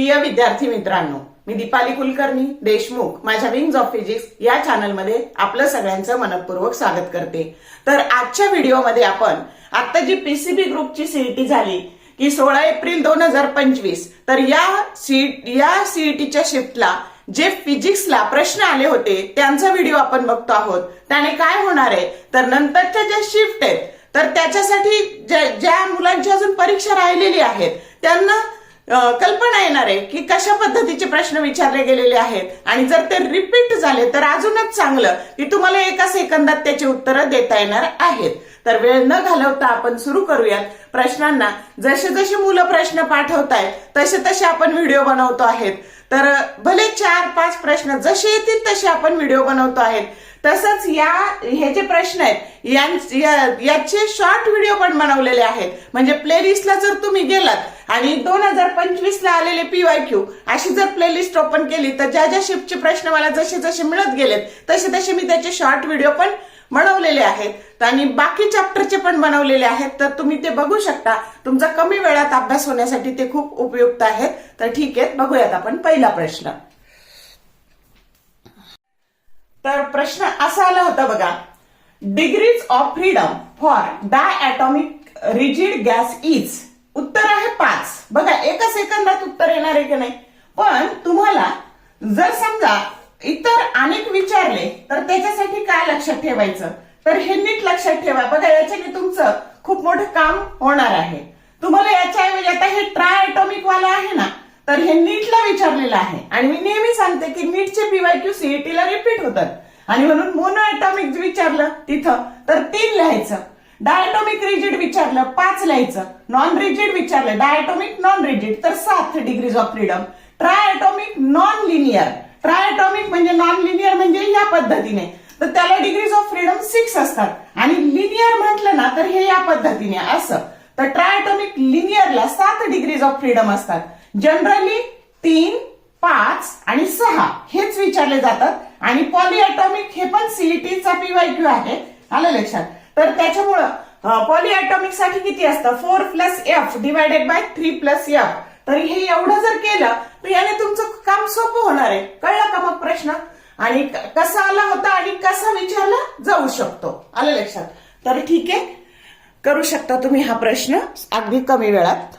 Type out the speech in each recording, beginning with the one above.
प्रिय विद्यार्थी मित्रांनो मी दीपाली कुलकर्णी देशमुख माझ्या विंग्ज ऑफ फिजिक्स या चॅनलमध्ये आपलं सगळ्यांचं मनपूर्वक स्वागत करते. तर आजच्या व्हिडिओमध्ये आपण आता जी पीसीबी ग्रुपची सीईटी झाली की सोळा एप्रिल दोन हजार पंचवीस तर या सी या सीईटीच्या शिफ्टला जे फिजिक्सला प्रश्न आले होते त्यांचा व्हिडिओ आपण बघतो आहोत. त्याने काय होणार आहे? तर नंतरच्या ज्या शिफ्ट आहेत तर त्याच्यासाठी ज्या- ज्या मुलांची अजून परीक्षा राहिलेली आहेत त्यांना कल्पना येणार आहे की कशा पद्धतीचे प्रश्न विचारले गेलेले आहेत. आणि जर ते रिपीट झाले तर अजूनच चांगलं की तुम्हाला एका सेकंदात त्याची उत्तरं देता येणार आहेत. तर वेळ न घालवता आपण सुरू करूयात. प्रश्नांना जसे जसे मुलं प्रश्न पाठवतायत तसे तसे आपण व्हिडिओ बनवतो आहेत. तर भले चार पाच प्रश्न जसे येतील तसे आपण व्हिडिओ बनवतो आहेत. तसंच या हे जे प्रश्न आहेत याचे शॉर्ट व्हिडिओ पण बनवलेले आहेत. म्हणजे प्लेलिस्टला जर तुम्ही गेलात आणि दोन हजार पंचवीस ला आलेले पीवाय क्यू अशी जर प्लेलिस्ट ओपन केली तर ज्या ज्या शिफ्टचे प्रश्न मला जसे जसे मिळत गेलेत तसे तसे मी त्याचे शॉर्ट व्हिडिओ पण बनवलेले आहेत. आणि बाकी चॅप्टरचे पण बनवलेले आहेत. तर तुम्ही ते बघू शकता. तुमचा कमी वेळात अभ्यास होण्यासाठी ते खूप उपयुक्त आहेत. तर ठीक आहे बघूयात आपण पहिला प्रश्न. तर प्रश्न असा आला होता बघा. Degrees of freedom for diatomic rigid gas is उत्तर आहे पाच. बघा एका सेकंदात उत्तर येणार आहे की नाही? पण तुम्हाला जर समजा इतर अनेक विचारले तर त्याच्यासाठी काय लक्षात ठेवायचं? तर हे नीट लक्षात ठेवा. बघा याच्याने तुमचं खूप मोठं काम होणार आहे. तुम्हाला याच्याऐवजी आता हे ट्राय वाला आहे ना तर हे नीटला विचारलेलं आहे. आणि मी नेहमी सांगते की नीटचे पीवायक्यू सीईटीला रिपीट होतात. आणि म्हणून मोनो ॲटॉमिक विचारलं तिथं तर तीन लिहायचं. डायटॉमिक रिजिड विचारलं पाच लिहायचं. नॉन रिजिड विचारलं डायटॉमिक नॉन रिजिड तर सात degrees of freedom triatomic non linear triatomic म्हणजे नॉन लिनियर म्हणजे या पद्धतीने. तर त्याला डिग्रीज ऑफ फ्रीडम सिक्स असतात. आणि लिनियर म्हटलं ना तर हे या पद्धतीने असं. तर ट्रायटॉमिक लिनियरला सात डिग्रीज ऑफ फ्रीडम असतात. जनरली तीन पाच आणि सहा हेच विचारले जातात. आणि पॉलिएटॉमिक हे पण सीईटीचा पीवायक्यू आहे. आलं लक्षात? तर त्याच्यामुळं पॉलिएटॉमिकसाठी किती असतं? Four plus F divided by three plus F तर हे एवढं जर केलं तर याने तुमचं काम सोपं होणार आहे. कळलं का मग प्रश्न? आणि कसा आला होता आणि कसा विचारला? जाऊ शकतो. आलं लक्षात? तर ठीक आहे. करू शकता तुम्ही हा प्रश्न अगदी कमी वेळात.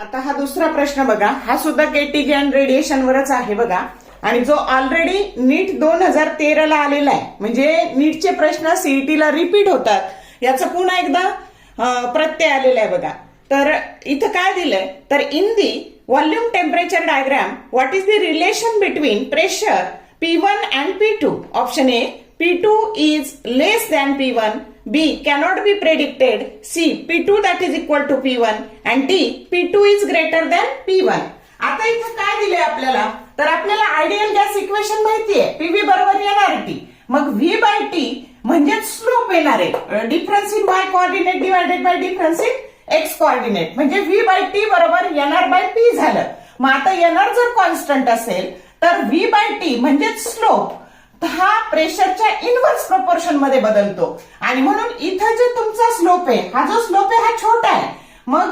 आता हा दुसरा प्रश्न बघा. हा सुद्धा केटीजी अँड रेडिएशनवरच आहे बघा. आणि जो ऑलरेडी नीट दोन हजार तेराला आलेला आहे म्हणजे नीटचे प्रश्न सीईटीला रिपीट होतात. याचं पुन्हा एकदा प्रत्यय आलेला आहे बघा. तर इथं काय दिलंय? तर in the volume temperature diagram what is the relation between pressure P one and P two option A P two is less than P one B cannot be predicted, C P2 that is equal to P1 and D P2 is greater than P1. आता इथं काय दिलंय आपल्याला? तर आपल्याला ideal gas equation माहितीये. PV बरोबर येणार टी मग व्ही बाय टी म्हणजेच स्लोप येणार आहे. Difference in Y coordinate divided by difference in X coordinate म्हणजे व्ही बाय टी बरोबर एनआर बाय पी झालं. मग आता एनआर जर कॉन्स्टंट असेल तर व्ही बाय टी म्हणजेच स्लोप हा प्रेशरच्या इनवर्स प्रपोर्शनमध्ये बदलतो. आणि म्हणून इथं जे तुमचा स्लोप आहे हा जो स्लोप आहे हा छोटा आहे. मग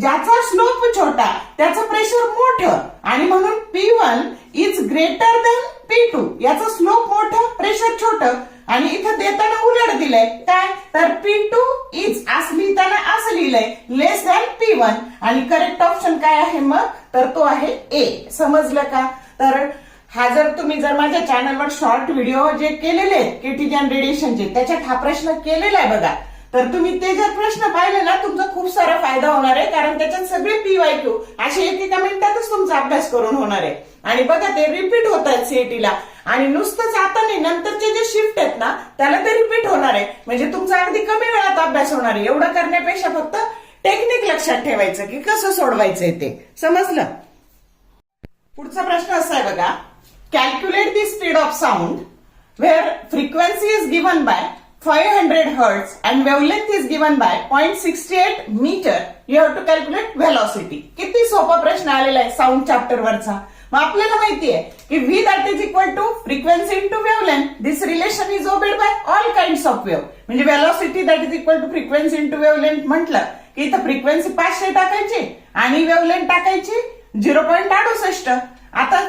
ज्याचा स्लोप छोटा त्याचं प्रेशर मोठं. आणि म्हणून P one is greater than P two याचं स्लोप मोठं प्रेशर छोटं. आणि इथं देताना उलट दिलंय. काय? तर पी टू इज असं लिहिताना असं लिहिलंय. लेस दॅन पी वन आणि करेक्ट ऑप्शन काय आहे मग? तर तो आहे ए समजलं का? तर हा जर तुम्ही जर माझ्या चॅनलवर शॉर्ट व्हिडिओ जे केलेले आहेत केटीजन रेडिएशनचे त्याच्यात हा प्रश्न केलेला आहे बघा. तर तुम्ही ते जर प्रश्न पाहिले ना तुमचा खूप सारा फायदा होणार आहे कारण त्याच्यात सगळे पीवायक्यू असे एकेका मिनिटातच तुमचा अभ्यास करून होणार आहे. आणि बघा ते रिपीट होत आहेत सीईटीला आणि नुसतंच आता नाही नंतरचे जे शिफ्ट आहेत ना त्याला ते रिपीट होणार आहे. म्हणजे तुमचा अगदी कमी वेळात अभ्यास होणार आहे. एवढं करण्यापेक्षा फक्त टेक्निक लक्षात ठेवायचं की कसं सोडवायचंय ते. समजलं? पुढचा प्रश्न असा आहे बघा. Calculate the speed of sound where frequency is given by 500 hertz and wavelength is given by 0.68 meter. You have to calculate velocity. किती सोपा प्रश्न आलेला आहे साऊंड चॅप्टर वरचा मग आपल्याला माहिती आहे की V that is equal to frequency into wavelength this relation is obeyed by all kind of wave म्हणजे velocity that is equal to frequency to wavelength म्हटलं की इथं फ्रिक्वेन्सी पाचशे टाकायची आणि वेवलेंथ टाकायची झिरो पॉईंट अडुसष्ट आता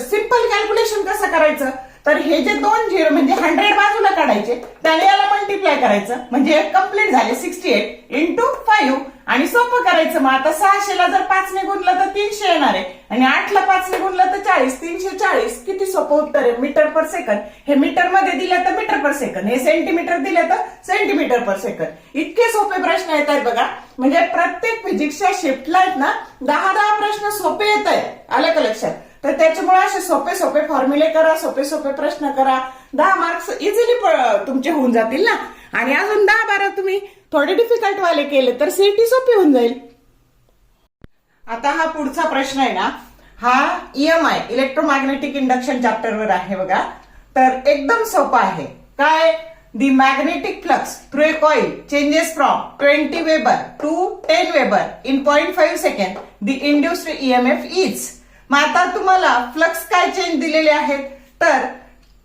सिंपल कॅल्क्युलेशन कसं करायचं? तर हे जे दोन झिरो म्हणजे हंड्रेड बाजूला काढायचे त्याने याला मल्टिप्लाय करायचं. म्हणजे कंप्लीट झाले सिक्स्टी एट इंटू फाईव्ह आणि सोपं करायचं मग. आता सहाशेला जर पाचने गुणलं तर तीनशे येणार आहे. आणि आठला पाचने गुणलं तर चाळीस. तीनशे चाळीस. किती सोपं उत्तर आहे? Metre per second. हे मीटरमध्ये दिलं तर मीटर पर सेकंद. हे सेंटीमीटर दिलं तर सेंटीमीटर पर सेकंद. इतके सोपे प्रश्न येत आहेत बघा. म्हणजे प्रत्येक फिजिक्सच्या शिफ्टला आहेत ना दहा दहा प्रश्न सोपे येत आहेत. आलं का लक्षात? तर त्याच्यामुळे असे सोपे सोपे फॉर्म्युले करा सोपे सोपे प्रश्न करा. दहा मार्क्स इझिली तुमचे होऊन जातील ना. आणि अजून दहा बारा तुम्ही थोडे डिफिकल्ट वाले केले तर सीईटी सोपी होऊन जाईल. आता हा पुढचा प्रश्न आहे ना हा ईएमआय इलेक्ट्रोमॅग्नेटिक इंडक्शन चॅप्टरवर आहे बघा. तर एकदम सोपा आहे. काय? The magnetic flux through a coil changes from twenty weber to ten weber in point five second the induced EMF is मग आता तुम्हाला फ्लक्स काय चेंज दिलेले आहेत? तर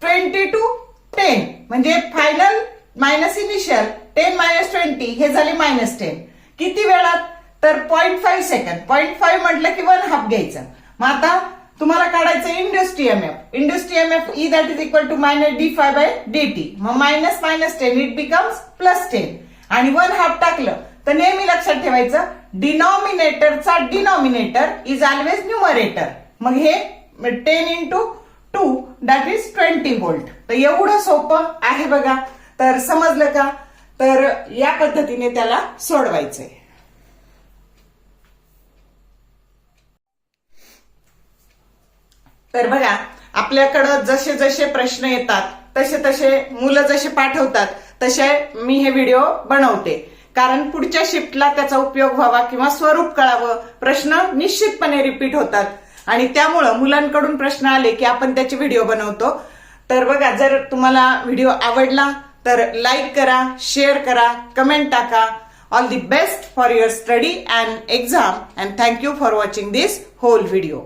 ट्वेंटी टू टेन म्हणजे final minus initial ten minus twenty हे झाले मायनस टेन किती वेळात? तर point five second point five म्हटलं की वन हाफ घ्यायचं. मग आता तुम्हाला काढायचं induced EMF induced EMF E that is equal to minus D phi by D T मग minus minus ten it becomes plus ten आणि वन हाफ टाकलं तर नेहमी लक्षात ठेवायचं डिनॉमिनेटरचा डिनॉमिनेटर इज ऑलवेज न्युमरेटर मग हे ten into two that is twenty volt तर एवढं सोपं आहे बघा. तर समजलं का? तर या पद्धतीने त्याला सोडवायचंय. तर बघा आपल्याकडं जसे जसे प्रश्न येतात तसे तसे मुलं जसे पाठवतात तसे मी हे व्हिडिओ बनवते. कारण पुढच्या शिफ्टला त्याचा उपयोग व्हावा किंवा स्वरूप कळावं प्रश्न निश्चितपणे रिपीट होतात. आणि त्यामुळं मुलांकडून प्रश्न आले की आपण त्याचे व्हिडिओ बनवतो. तर बघा जर तुम्हाला व्हिडिओ आवडला तर लाईक करा शेअर करा कमेंट टाका all the best for your study and exam and thank you for watching this whole video